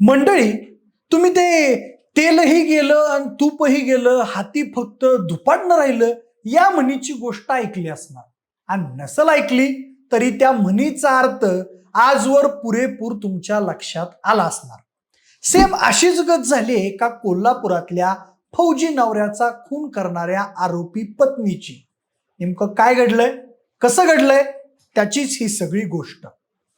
मंडळी तुम्ही ते तेलही गेलं आणि तूपही गेलं हाती फक्त धुपाटणं राहिलं या म्हणीची गोष्ट ऐकली असणार. आणि नसल ऐकली तरी त्या म्हणीचा अर्थ आजवर पुरेपूर तुमच्या लक्षात आला असणार. सेम अशीच गत झाली एका कोल्हापुरातल्या फौजी नवऱ्याचा खून करणाऱ्या आरोपी पत्नीची. नेमकं काय घडलंय? कसं घडलंय? त्याचीच ही सगळी गोष्ट.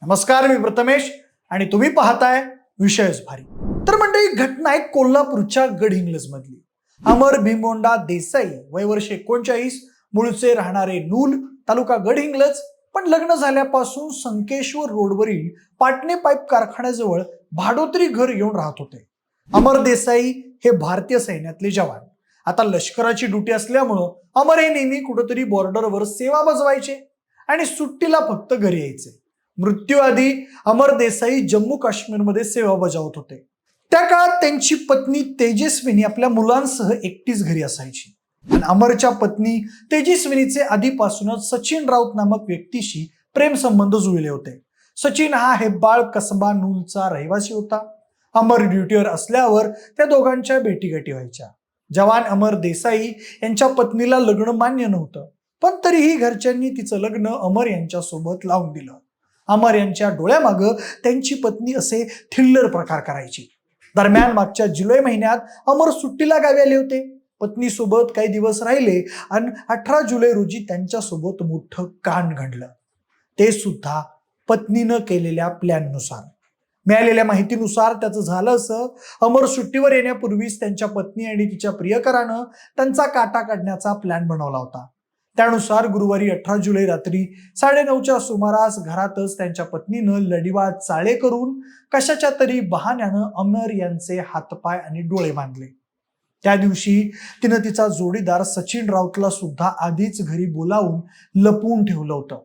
नमस्कार मी प्रथमेश. आणि तुम्ही पाहताय विषयच भारी. तर मंडळी घटना आहे कोल्हापूरच्या गडहिंग्लज मधली अमर भीमोंडा देसाई वय वर्ष एकोणचाळीस मूळचे राहणारे नूल तालुका गडहिंग्लज पण लग्न झाल्यापासून संकेश्वर रोडवरील पाटणे पाईप कारखान्याजवळ भाडोत्री घर येऊन राहत होते. अमर देसाई हे भारतीय सैन्यातले जवान. आता लष्कराची ड्युटी असल्यामुळं अमर हे नेहमी कुठंतरी बॉर्डरवर सेवा बजवायचे आणि सुट्टीला फक्त घरी यायचे. मृत्यूआधी अमर देसाई जम्मू काश्मीरमध्ये सेवा बजावत होते. त्या काळात त्यांची पत्नी तेजस्विनी आपल्या मुलांसह एकटीच घरी असायची. आणि अमरच्या पत्नी तेजस्विनीचे आधीपासूनच सचिन राऊत नामक व्यक्तीशी प्रेम संबंध जुळले होते. सचिन हा हेब्बाळ कसबा नूलचा रहिवासी होता. अमर ड्युटीवर असल्यावर त्या दोघांच्या भेटीगाठी व्हायच्या. जवान अमर देसाई यांच्या पत्नीला लग्न मान्य नव्हतं. पण तरीही घरच्यांनी तिचं लग्न अमर यांच्या सोबत लावून दिलं. अमर यांच्या डोळ्यामागं त्यांची पत्नी असे थिल्लर प्रकार करायची. दरम्यान मागच्या जुलै महिन्यात अमर सुट्टीला गावी आले होते. पत्नीसोबत काही दिवस राहिले आणि अठरा जुलै रोजी त्यांच्यासोबत मोठं कान घडलं. ते सुद्धा पत्नीनं केलेल्या प्लॅननुसार मिळालेल्या माहितीनुसार त्याचं झालं असं अमर सुट्टीवर येण्यापूर्वीच त्यांच्या पत्नी आणि तिच्या प्रियकरानं त्यांचा काटा काढण्याचा प्लॅन बनवला होता. त्यानुसार गुरुवारी अठरा जुलै रात्री साडेनऊच्या सुमारास घरातच त्यांच्या पत्नीनं लढिवा चाळे करून कशाच्या तरी बहाण्यानं अमर यांचे हातपाय आणि डोळे बांधले त्या दिवशी तिनं तिचा जोडीदार सचिन राऊतला सुद्धा आधीच घरी बोलावून लपवून ठेवलं होतं.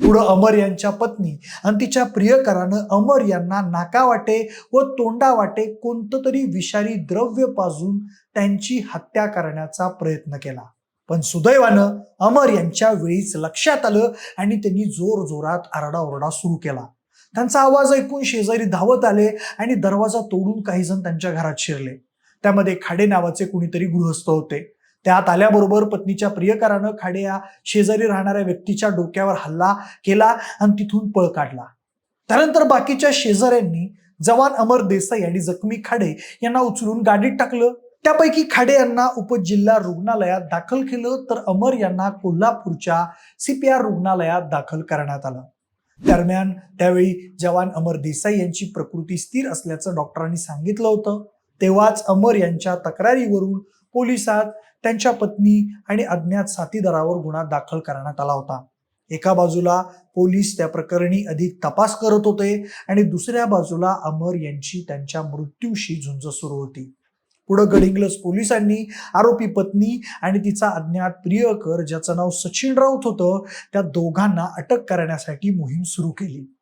पुढं अमर यांच्या पत्नी आणि तिच्या प्रियकरानं अमर यांना नाकावाटे व तोंडावाटे कोणतं तरी विषारी द्रव्य पाजून त्यांची हत्या करण्याचा प्रयत्न केला. पण सुदैवानं अमर यांच्या वेळीच लक्षात आलं आणि त्यांनी जोर जोरात आरडाओरडा सुरू केला. त्यांचा आवाज ऐकून शेजारी धावत आले आणि दरवाजा तोडून काही जण त्यांच्या घरात शिरले. त्यामध्ये खाडे नावाचे कुणीतरी गृहस्थ होते. त्यात आल्याबरोबर पत्नीच्या प्रियकरानं खाडे या शेजारी राहणाऱ्या व्यक्तीच्या डोक्यावर हल्ला केला आणि तिथून पळ काढला. त्यानंतर बाकीच्या शेजाऱ्यांनी जवान अमर देसाई आणि जखमी खाडे यांना उचलून गाडीत टाकलं. त्यापैकी खाडे यांना उपजिल्हा रुग्णालयात दाखल केलं तर अमर यांना कोल्हापूरच्या सीपीआर रुग्णालयात दाखल करण्यात आलं. दरम्यान त्यावेळी जवान अमर देसाई यांची प्रकृती स्थिर असल्याचं डॉक्टरांनी सांगितलं होतं. तेव्हाच अमर यांच्या तक्रारीवरून पोलिसात त्यांच्या पत्नी आणि अज्ञात साथीदारावर गुन्हा दाखल करण्यात आला होता. एका बाजूला पोलीस त्या प्रकरणी अधिक तपास करत होते आणि दुसऱ्या बाजूला अमर यांची त्यांच्या मृत्यूशी झुंज सुरू होती. पुढं गडिंग्लज पोलिसांनी आरोपी पत्नी आणि तिचा अज्ञात प्रियकर ज्याचं नाव सचिन राऊत होतं त्या दोघांना अटक करण्यासाठी मोहीम सुरू केली.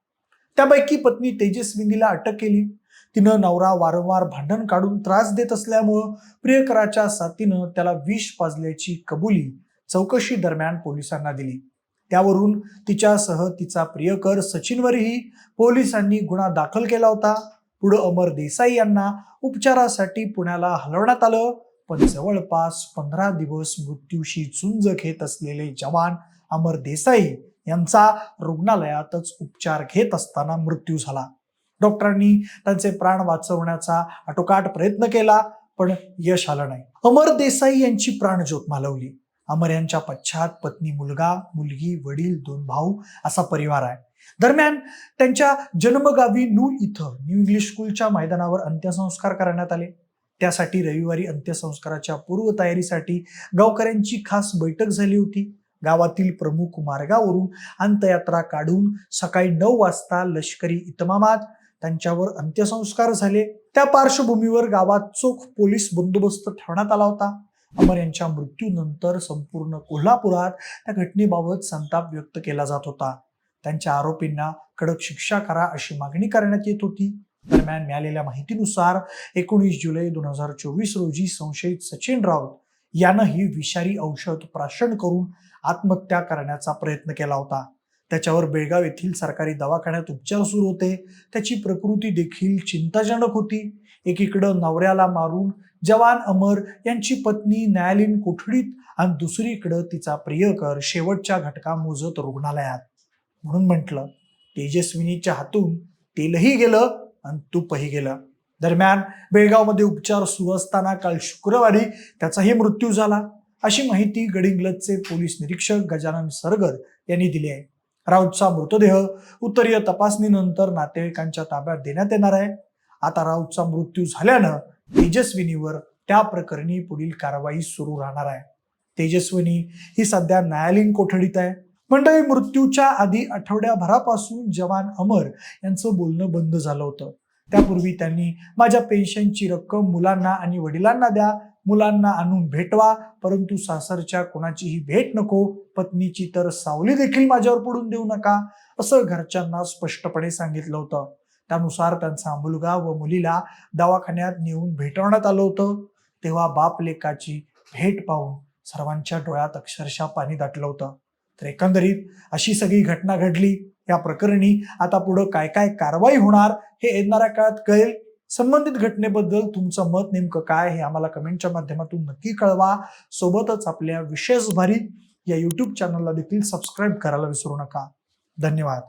त्यापैकी पत्नी तेजस्विनीला अटक केली. तिनं नवरा वारंवार भांडण काढून त्रास देत असल्यामुळं प्रियकराच्या साथीनं त्याला विष पाजल्याची कबुली चौकशी दरम्यान पोलिसांना दिली. त्यावरून तिच्यासह तिचा प्रियकर सचिनवरही पोलिसांनी गुन्हा दाखल केला होता. पुढं अमर देसाई यांना उपचारासाठी पुण्याला हलवण्यात आलं. पण जवळपास पंधरा दिवस मृत्यूशी झुंज घेत असलेले जवान अमर देसाई यांचा रुग्णालयातच उपचार घेत असताना मृत्यू झाला. डॉक्टरांनी त्यांचे प्राण वाचवण्याचा आटोकाट प्रयत्न केला पण यश आलं नाही. अमर देसाई यांची प्राणज्योत मालवली. अमर यांच्या पश्चात पत्नी मुलगा मुलगी वडील दोन भाऊ असा परिवार आहे. दरम्यान त्यांच्या जन्मगावी नूल इथं न्यू इंग्लिश स्कूलच्या मैदानावर अंत्यसंस्कार करण्यात आले. त्यासाठी रविवारी अंत्यसंस्काराच्या पूर्वतयारीसाठी गावकऱ्यांची खास बैठक झाली होती. गावातील प्रमुख मार्गावरून अंत्ययात्रा काढून सकाळी नऊ वाजता लष्करी इतमामात त्यांच्यावर अंत्यसंस्कार झाले. त्या पार्श्वभूमीवर गावात चोख पोलीस बंदोबस्त ठेवण्यात आला होता. अमर यांच्या मृत्यूनंतर संपूर्ण कोल्हापुरात त्या घटनेबाबत संताप व्यक्त केला जात होता. त्यांच्या आरोपींना कडक शिक्षा करा अशी मागणी करण्यात येत होती. दरम्यान मिळालेल्या माहितीनुसार एकोणीस जुलै दोन हजार चोवीस रोजी संशयित सचिन राऊत यानं ही विषारी औषध प्राशन करून आत्महत्या करण्याचा प्रयत्न केला होता. त्याच्यावर बेळगाव येथील सरकारी दवाखान्यात उपचार सुरू होते. त्याची प्रकृती देखील चिंताजनक होती. एकीकडं नवऱ्याला मारून जवान अमर यांची पत्नी न्यायालयीन कोठडीत आणि दुसरीकडं तिचा प्रियकर शेवटच्या घटका मोजत रुग्णालयात. म्हणून म्हटलं तेजस्विनीच्या हातून तेलही गेलं आणि तूपही गेलं. दरम्यान बेळगावमध्ये उपचार सुरू असताना काल शुक्रवारी त्याचाही मृत्यू झाला. अशी माहिती गडिंग्लजचे पोलीस निरीक्षक गजानन सरगर यांनी दिली आहे. राऊतचा मृतदेह उत्तरीय तपासणीनंतर नातेवाईकांच्या ताब्यात देण्यात येणार आहे. आता राऊतचा मृत्यू झाल्यानं तेजस्विनीवर त्या प्रकरणी पुढील कारवाई सुरू राहणार आहे. तेजस्विनी ही सध्या न्यायालयीन कोठडीत आहे. मंडळी मृत्यूच्या आधी आठवड्याभरापासून जवान अमर यांचं बोलणं बंद झालं होतं. त्यापूर्वी त्यांनी माझ्या पेन्शनची रक्कम मुलांना आणि वडिलांना द्या मुलांना आणून भेटवा परंतु सासरच्या कोणाचीही भेट नको पत्नीची तर सावली देखील माझ्यावर पडून देऊ नका असं घरच्यांना स्पष्टपणे सांगितलं होतं. त्यानुसार त्यांचा मुलगा व मुलीला दवाखान्यात नेऊन भेटवण्यात आलं होतं. तेव्हा बाप लेकाची भेट पाहून सर्वांच्या डोळ्यात अक्षरशः पाणी दाटलं होतं. तर एकंदरीत अशी सगळी घटना घडली. या प्रकरणी आता पुढं काय काय कारवाई होणार हे येणाऱ्या काळात कळेल. संबंधित घटनेबद्दल तुमचं मत नेमकं काय हे आम्हाला कमेंटच्या माध्यमातून नक्की कळवा. सोबतच आपल्या विशेष भारी या यूट्यूब चॅनलला देखील सबस्क्राईब करायला विसरू नका. धन्यवाद.